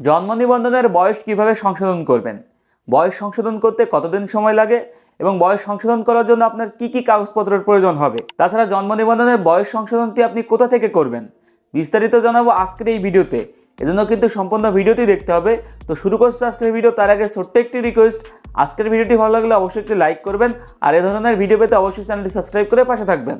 জন্ম নিবন্ধনের বয়স কীভাবে সংশোধন করবেন? বয়স সংশোধন করতে কতদিন সময় লাগে? এবং বয়স সংশোধন করার জন্য আপনার কি কি কাগজপত্রের প্রয়োজন হবে? তাছাড়া জন্ম নিবন্ধনের বয়স সংশোধনটি আপনি কোথা থেকে করবেন? বিস্তারিত জানাব আজকের এই ভিডিওতে। এজন্য কিন্তু সম্পূর্ণ ভিডিওটি দেখতে হবে। তো শুরু করছে আজকের ভিডিও। তার আগে ছোট্ট একটি রিকোয়েস্ট আজকের ভিডিওটি ভালো লাগলে অবশ্যই একটি লাইক করবেন। আর এ ধরনের ভিডিও পেতে অবশ্যই চ্যানেলটি সাবস্ক্রাইব করে পাশে থাকবেন।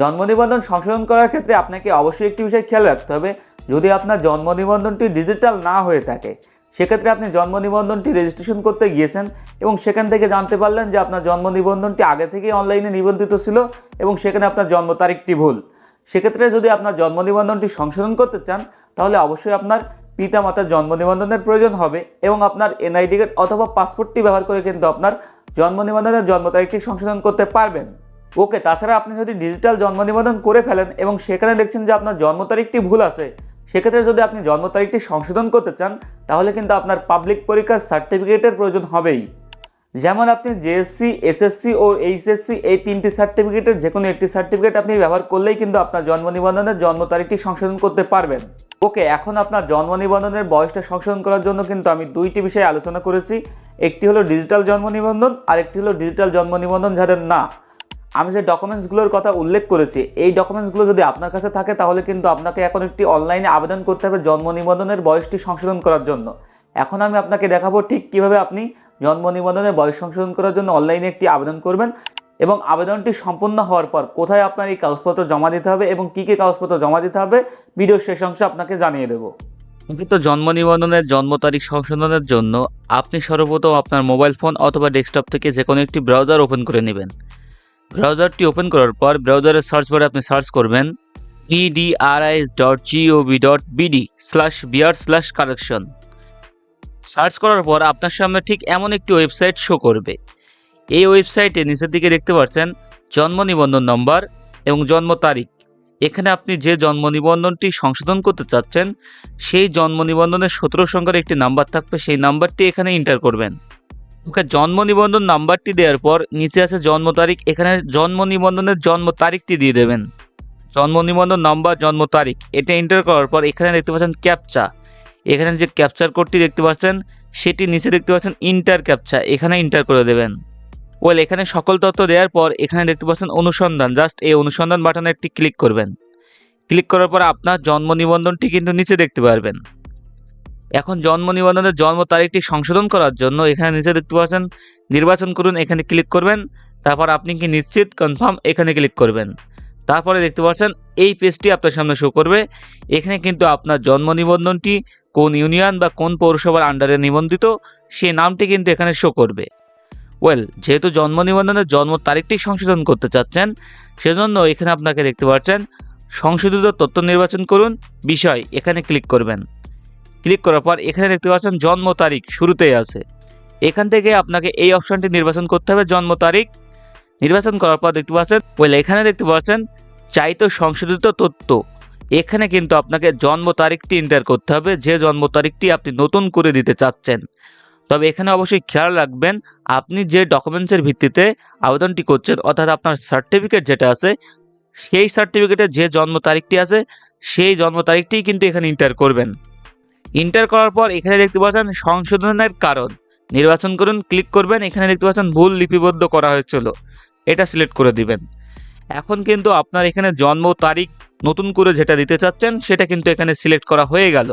জন্ম নিবন্ধন সংশোধন করার ক্ষেত্রে আপনাকে অবশ্যই একটি বিষয় খেয়াল রাখতে হবে। যদি আপনার জন্ম নিবন্ধনটি ডিজিটাল না হয়ে থাকে, সেক্ষেত্রে আপনি জন্ম নিবন্ধনটি রেজিস্ট্রেশন করতে গিয়েছেন এবং সেখান থেকে জানতে পারলেন যে আপনার জন্ম নিবন্ধনটি আগে থেকেই অনলাইনে নিবন্ধিত ছিল এবং সেখানে আপনার জন্ম তারিখটি ভুল। সেক্ষেত্রে যদি আপনার জন্ম নিবন্ধনটি সংশোধন করতে চান, তাহলে অবশ্যই আপনার পিতা মাতার জন্ম নিবন্ধনের প্রয়োজন হবে এবং আপনার এনআইডি কার্ড অথবা পাসপোর্টটি ব্যবহার করে কিন্তু আপনার জন্ম নিবন্ধনের জন্ম তারিখটি সংশোধন করতে পারবেন। ওকে, তাছাড়া আপনি যদি ডিজিটাল জন্ম নিবন্ধন করে ফেলেন এবং সেখানে দেখছেন যে আপনার জন্ম তারিখটি ভুল আছে সেক্ষেত্রে যদি আপনি জন্ম তারিখটি সংশোধন করতে চান, তাহলে কিন্তু আপনার পাবলিক পরীক্ষার সার্টিফিকেটের প্রয়োজন হবেই। যেমন আপনি জেএসসি এসএসসি ও এইচএসসি এই তিনটি সার্টিফিকেটের যে কোনো একটি সার্টিফিকেট আপনি ব্যবহার করলেই কিন্তু আপনার জন্ম নিবন্ধনের জন্ম তারিখটি সংশোধন করতে পারবেন। ওকে এখন আপনার জন্ম নিবন্ধনের বয়সটা সংশোধন করার জন্য কিন্তু আমি দুইটি বিষয়ে আলোচনা করেছি। একটি হলো ডিজিটাল জন্ম নিবন্ধন আর একটি হলো ডিজিটাল জন্ম নিবন্ধন যাদের না। আমি যে ডকুমেন্টসগুলোর কথা উল্লেখ করেছি, এই ডকুমেন্টসগুলো যদি আপনার কাছে থাকে, তাহলে কিন্তু আপনাকে এখন একটি অনলাইনে আবেদন করতে হবে জন্ম নিবন্ধনের বয়সটি সংশোধন করার জন্য। এখন আমি আপনাকে দেখাবো ঠিক কীভাবে আপনি জন্ম নিবন্ধনের বয়স সংশোধন করার জন্য অনলাইনে একটি আবেদন করবেন এবং আবেদনটি সম্পূর্ণ হওয়ার পর কোথায় আপনার এই কাগজপত্র জমা দিতে হবে এবং কী কী কাগজপত্র জমা দিতে হবে ভিডিও শেষ অংশে আপনাকে জানিয়ে দেবো। প্রকৃত জন্ম নিবন্ধনের জন্ম তারিখ সংশোধনের জন্য আপনি সর্বপ্রথম আপনার মোবাইল ফোন অথবা ডেস্কটপ থেকে যে কোনো একটি ব্রাউজার ওপেন করে নেবেন। ব্রাউজারটি ওপেন করার পর ব্রাউজারের সার্চ বারে আপনি সার্চ করবেন EDRIS dot GOV dot BD slash BR slash correction search করার পর আপনার সামনে ঠিক এমন একটি ওয়েবসাইট শো করবে। এই ওয়েবসাইটে নিচের দিকে দেখতে পাচ্ছেন জন্ম নিবন্ধন নম্বর এবং জন্ম তারিখ। এখানে আপনি যে জন্ম নিবন্ধনটি সংশোধন করতে চাচ্ছেন, সেই জন্ম নিবন্ধনের সতেরো সংখ্যার একটি নাম্বার থাকবে, সেই নাম্বারটি এখানে এন্টার করবেন। জন্ম নিবন্ধন নাম্বারটি দেওয়ার পর নিচে আছে জন্ম তারিখ, এখানে জন্ম নিবন্ধনের জন্ম তারিখটি দিয়ে দেবেন। জন্ম নিবন্ধন নাম্বার, জন্ম তারিখ, এটা এন্টার করার পর এখানে দেখতে পাচ্ছেন ক্যাপচা এখানে যে ক্যাপচার কোডটি দেখতে পাচ্ছেন, সেটি নিচে দেখতে পাচ্ছেন ইন্টার ক্যাপচা এখানে ইন্টার করে দেবেন। ওয়েল এখানে সকল তথ্য দেওয়ার পর এখানে দেখতে পাচ্ছেন অনুসন্ধান জাস্ট এই অনুসন্ধান বাটনে একটি ক্লিক করবেন। ক্লিক করার পর আপনার জন্ম নিবন্ধনটি কিন্তু নিচে দেখতে পারবেন। এখন জন্ম নিবন্ধনের জন্ম তারিখটি সংশোধন করার জন্য এখানে নিচে দেখতে পাচ্ছেন, নির্বাচন করুন, এখানে ক্লিক করবেন, তারপর আপনি কি নিশ্চিত কনফার্ম এখানে ক্লিক করবেন। তারপরে দেখতে পাচ্ছেন, এই পেজটি আপনার সামনে শো করবে। এখানে কিন্তু আপনার জন্ম নিবন্ধনটি কোন ইউনিয়ন বা কোন পৌরসভার আন্ডারে নিবন্ধিত সেই নামটি কিন্তু এখানে শো করবে। ওয়েল যেহেতু জন্ম নিবন্ধনের জন্ম তারিখটি সংশোধন করতে চাচ্ছেন, সেজন্য এখানে আপনাকে দেখতে পাচ্ছেন, সংশোধিত তথ্য নির্বাচন করুন, বিষয়, এখানে ক্লিক করবেন। ক্লিক করার পর এখানে দেখতে পাচ্ছেন জন্ম তারিখ শুরুতেই আছে। এখান থেকে আপনাকে এই অপশনটি নির্বাচন করতে হবে, জন্ম তারিখ। নির্বাচন করার পর দেখতে পাচ্ছেন ওয়েল এখানে দেখতে পাচ্ছেন চাইতো সংশোধিত তথ্য। এখানে কিন্তু আপনাকে জন্ম তারিখটি এন্টার করতে হবে, যে জন্ম তারিখটি আপনি নতুন করে দিতে চাচ্ছেন। তবে এখানে অবশ্যই খেয়াল রাখবেন, আপনি যে ডকুমেন্টসের ভিত্তিতে আবেদনটি করছেন, অর্থাৎ আপনার সার্টিফিকেট যেটা আছে, সেই সার্টিফিকেটে যে জন্ম তারিখটি আছে, সেই জন্ম তারিখটি কিন্তু এখানে ইন্টার করবেন। ইন্টার করার পর এখানে দেখতে পাচ্ছেন সংশোধনের কারণ। নির্বাচন করুন ক্লিক করবেন, এখানে দেখতে পাচ্ছেন ভুল লিপিবদ্ধ করা হয়েছিল। এটা সিলেক্ট করে দিবেন। এখন কিন্তু আপনার এখানে জন্ম তারিখ নতুন করে যেটা দিতে চাচ্ছেন, সেটা কিন্তু এখানে সিলেক্ট করা হয়ে গেল।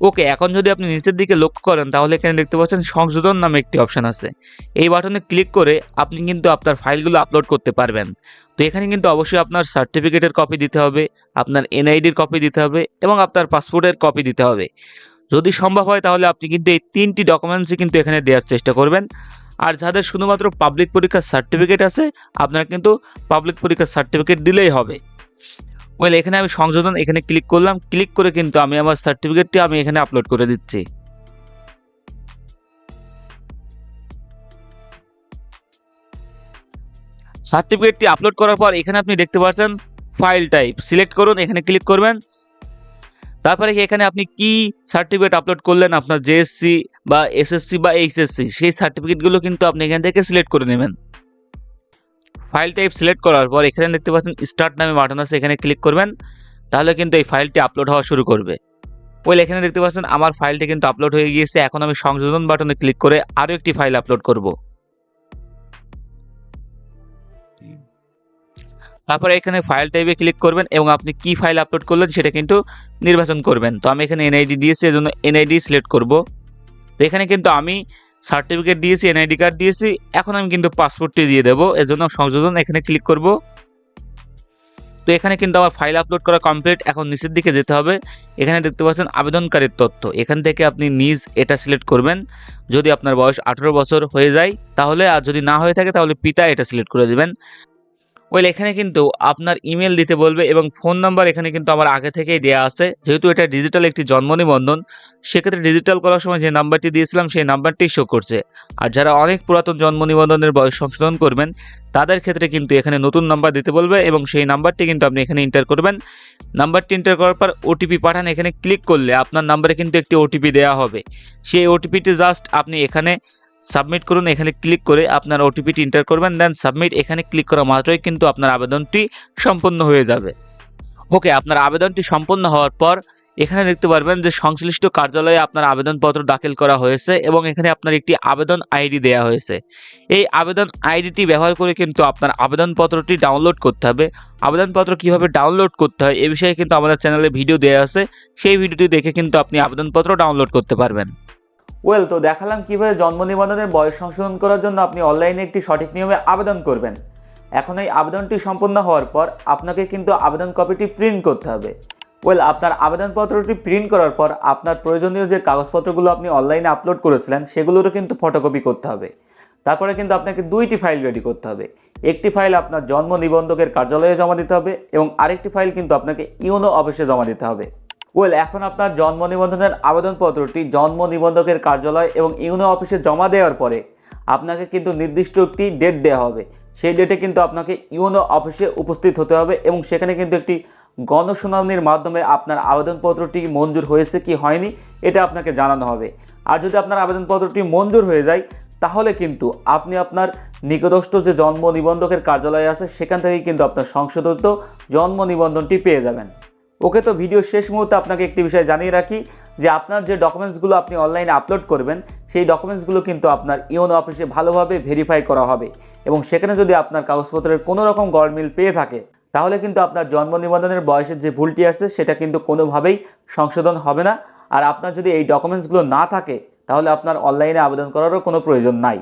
ওকে, এখন যদি আপনি নিচের দিকে লক্ষ্য করেন, তাহলে এখানে দেখতে পাচ্ছেন সংশোধন নামে একটি অপশান আছে। এই বাটনে ক্লিক করে আপনি কিন্তু আপনার ফাইলগুলো আপলোড করতে পারবেন। তো এখানে কিন্তু অবশ্যই আপনার সার্টিফিকেটের কপি দিতে হবে, আপনার এনআইডির কপি দিতে হবে এবং আপনার পাসপোর্টের কপি দিতে হবে। যদি সম্ভব হয়, তাহলে আপনি কিন্তু এই তিনটি ডকুমেন্টসই কিন্তু এখানে দেওয়ার চেষ্টা করবেন। আর যাদের শুধুমাত্র পাবলিক পরীক্ষার সার্টিফিকেট আছে, আপনারা কিন্তু পাবলিক পরীক্ষার সার্টিফিকেট দিলেই হবে। ওয়েল এখানে আমি সংশোধন এখানে ক্লিক করলাম। ক্লিক করে কিন্তু আমি আমার সার্টিফিকেটটি আমি এখানে আপলোড করে দিচ্ছি। সার্টিফিকেটটি আপলোড করার পর এখানে আপনি দেখতে পাচ্ছেন ফাইল টাইপ সিলেক্ট করুন, এখানে ক্লিক করবেন। তারপরে এখানে আপনি কি সার্টিফিকেট আপলোড করলেন আপনার জেএসসি বা এসএসসি বা এইচএসসি সেই সার্টিফিকেটগুলো কিন্তু আপনি এখান থেকে সিলেক্ট করে নেবেন। ফাইল টাইপ সিলেক্ট করার পর এখানে দেখতে পাচ্ছেন স্টার্ট নামে বাটন আছে, এখানে ক্লিক করবেন, তাহলে কিন্তু এই ফাইলটি আপলোড হওয়া শুরু করবে। ওয়েল এখানে দেখতে পাচ্ছেন আমার ফাইলটি কিন্তু আপলোড হয়ে গিয়েছে, এখন আমি সংশোধন বাটনে ক্লিক করে আরও একটি ফাইল আপলোড করব। তারপরে এখানে ফাইল টাইপে ক্লিক করবেন এবং আপনি কি ফাইল আপলোড করলেন সেটা কিন্তু নির্বাচন করবেন। তো আমি এখানে এনআইডি দিয়েছি, এজন্য এনআইডি সিলেক্ট করব। এখানে কিন্তু আমি সার্টিফিকেট দিয়েছি, এনআইডি কার্ড দিয়েছি, এখন আমি কিন্তু পাসপোর্টটি দিয়ে দেবো। এজন্য সংযোজন এখানে ক্লিক করব। তো এখানে কিন্তু আমার ফাইল আপলোড করা কমপ্লিট এখন নিচের দিকে যেতে হবে। এখানে দেখতে পাচ্ছেন আবেদনকারীর তথ্য। এখান থেকে আপনি নিজ এটা সিলেক্ট করবেন। যদি আপনার বয়স আঠেরো বছর হয়ে যায়, তাহলে আর যদি না হয়ে থাকে, তাহলে পিতা এটা সিলেক্ট করে দেবেন। ওয়েল এখানে কিন্তু আপনার ইমেল দিতে বলবে এবং ফোন নাম্বার এখানে কিন্তু আমার আগে থেকেই দেওয়া আছে। যেহেতু এটা ডিজিটাল একটি জন্ম নিবন্ধন, সেক্ষেত্রে ডিজিটাল করার সময় যে নাম্বারটি দিয়েছিলাম, সেই নাম্বারটি শো করছে। আর যারা অনেক পুরাতন জন্ম নিবন্ধনের বয়স সংশোধন করবেন, তাদের ক্ষেত্রে কিন্তু এখানে নতুন নাম্বার দিতে বলবে এবং সেই নাম্বারটি কিন্তু আপনি এখানে ইন্টার করবেন। নাম্বারটি ইন্টার করার পর ওটিপি পাঠান, এখানে ক্লিক করলে আপনার নাম্বারে কিন্তু একটি ওটিপি দেওয়া হবে। সেই ওটিপিটি জাস্ট আপনি এখানে সাবমিট করুন, এখানে ক্লিক করে আপনার ওটিপিটি এন্টার করবেন দেন সাবমিট এখানে ক্লিক করা মাত্রই কিন্তু আপনার আবেদনটি সম্পন্ন হয়ে যাবে। ওকে আপনার আবেদনটি সম্পন্ন হওয়ার পর এখানে দেখতে পারবেন যে সংশ্লিষ্ট কার্যালয়ে আপনার আবেদনপত্র দাখিল করা হয়েছে এবং এখানে আপনার একটি আবেদন আইডি দেওয়া হয়েছে। এই আবেদন আইডিটি ব্যবহার করে কিন্তু আপনার আবেদনপত্রটি ডাউনলোড করতে হবে। আবেদনপত্র কীভাবে ডাউনলোড করতে হয় এ বিষয়ে কিন্তু আমাদের চ্যানেলে ভিডিও দেওয়া আছে। সেই ভিডিওটি দেখে কিন্তু আপনি আবেদনপত্র ডাউনলোড করতে পারবেন। ওয়েল তো দেখালাম কীভাবে জন্ম নিবন্ধনের বয়স সংশোধন করার জন্য আপনি অনলাইনে একটি সঠিক নিয়মে আবেদন করবেন। এখন এই আবেদনটি সম্পন্ন হওয়ার পর আপনাকে কিন্তু আবেদন কপিটি প্রিন্ট করতে হবে। ওয়েল আপনার আবেদনপত্রটি প্রিন্ট করার পর আপনার প্রয়োজনীয় যে কাগজপত্রগুলো আপনি অনলাইনে আপলোড করেছিলেন, সেগুলোরও কিন্তু ফটোকপি করতে হবে। তারপরে কিন্তু আপনাকে দুইটি ফাইল রেডি করতে হবে। একটি ফাইল আপনার জন্ম নিবন্ধকের কার্যালয়ে জমা দিতে হবে এবং আরেকটি ফাইল কিন্তু আপনাকে ইউনো অফিসে জমা দিতে হবে। ওয়েল এখন আপনার জন্ম নিবন্ধনের আবেদনপত্রটি জন্ম নিবন্ধকের কার্যালয় এবং ইউনো অফিসে জমা দেওয়ার পরে আপনাকে কিন্তু নির্দিষ্ট একটি ডেট দেওয়া হবে। সেই ডেটে কিন্তু আপনাকে ইউনো অফিসে উপস্থিত হতে হবে এবং সেখানে কিন্তু একটি গণশুনানির মাধ্যমে আপনার আবেদনপত্রটি মঞ্জুর হয়েছে কি হয়নি এটা আপনাকে জানানো হবে। আর যদি আপনার আবেদনপত্রটি মঞ্জুর হয়ে যায়, তাহলে কিন্তু আপনি আপনার নিকটস্থ যে জন্ম নিবন্ধকের কার্যালয় আছে, সেখান থেকেই কিন্তু আপনার সংশোধিত জন্ম নিবন্ধনটি পেয়ে যাবেন। ওকে তো ভিডিও শেষ মুহূর্তে আপনাকে একটি বিষয় জানিয়ে রাখি যে আপনার যে ডকুমেন্টসগুলো আপনি অনলাইনে আপলোড করবেন, সেই ডকুমেন্টসগুলো কিন্তু আপনার ইওনো অফিসে ভালোভাবে ভেরিফাই করা হবে এবং সেখানে যদি আপনার কাগজপত্রের কোনো রকম গড়মিল পেয়ে থাকে, তাহলে কিন্তু আপনার জন্ম নিবন্ধনের বয়সের যে ভুলটি আছে, সেটা কিন্তু কোনোভাবেই সংশোধন হবে না। আর আপনার যদি এই ডকুমেন্টসগুলো না থাকে, তাহলে আপনার অনলাইনে আবেদন করারও কোনো প্রয়োজন নাই।